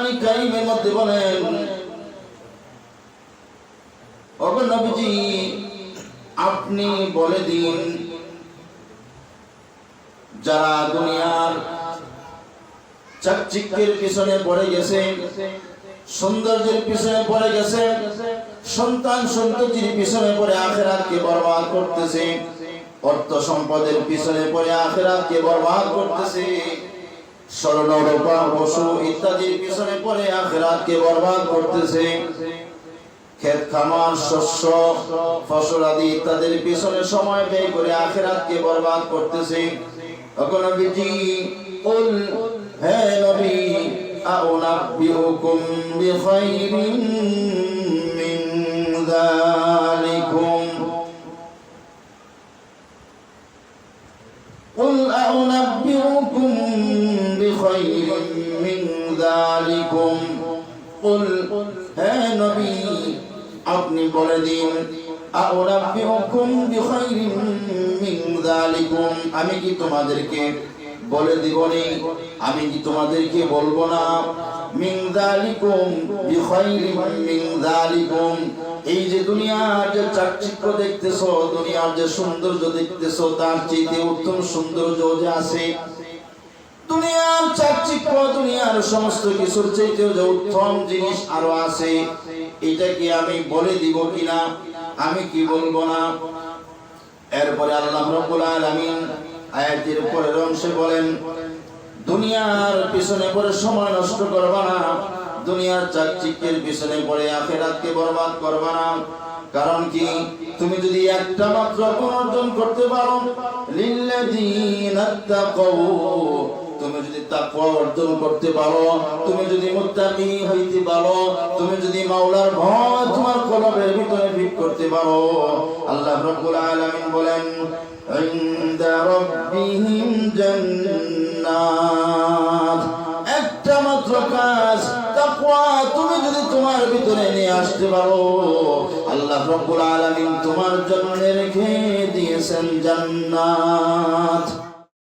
Quranic কারিমের মধ্যে বলেন ওগো আপনি বলে দিন, যারা দুনিয়ার চাকচিক্যের পিছনে পড়ে গেছে, সৌন্দর্যের পিছনে পড়ে গেছে, সন্তান সন্ততির পিছনে পড়ে আখেরাতকে বরবাদ করতেছে, অর্থ সম্পদের পিছনে পড়ে আখেরাতকে বরবাদ করতেছে। স্বর্ণরূপা পশু ইত্যাদির পিছনে পড়ে আখেরাতকে বরবাদ করতেছে। ক্ষেত, খামার, শস্য, ফসল আদি ইত্যাদির পিছনে সময় ব্যয় করে আখেরাতকে বরবাদ করতেছে। তখন নবীজি, কুল, হে নবী, আউনাব্বিউকুম বিখাইরিন মিন যালিকুম। কুল, আউনাব্বিউ قل হে নবী, আপনি বলে দিন আমি কি তোমাদেরকে বলে দিব নি? আমি কি তোমাদেরকে বলব না? এই যে দুনিয়ার যে চাকচিক্য দেখতেছো, দুনিয়ার যে সৌন্দর্য দেখতেছো, তার চেয়ে উত্তম সৌন্দর্য যে আছে দুনিয়ার চাকচিক্য, দুনিয়ার সমস্ত কিছুর চাইতেও যে উত্তম জিনিস আরও আছে, এটা কি আমি বলে দিব কিনা? আমি কি বলব না? এরপরে আল্লাহ রাব্বুল আলামিন আয়াতের পরের অংশে বলেন, দুনিয়ার পিছনে পড়ে সময় নষ্ট করবা না, দুনিয়ার চাকচিক্যের পিছনে পড়ে আখেরাতকে বরবাদ করবা না। কারণ কি? তুমি যদি একটা মাত্র অর্জন করতে পারো, লিল্লাযীনা তাকাউ তুমি যদি তাকওয়া অর্জন করতে পারো, তুমি যদি মুত্তাকি হইতে পারো, তুমি যদি মাওলার ভয় তোমার কলবের ভিতরে ফিট করতে পারো, আল্লাহ রাব্বুল আলামিন বলেন, ইনদা রাব্বিহিম জান্নাত। একটা মাত্র কাজ, তাকওয়া তুমি যদি তোমার ভিতরে নিয়ে আসতে পারো, আল্লাহ রব্বুল আলামিন তোমার জন্য রেখে দিয়েছেন জান্নাত।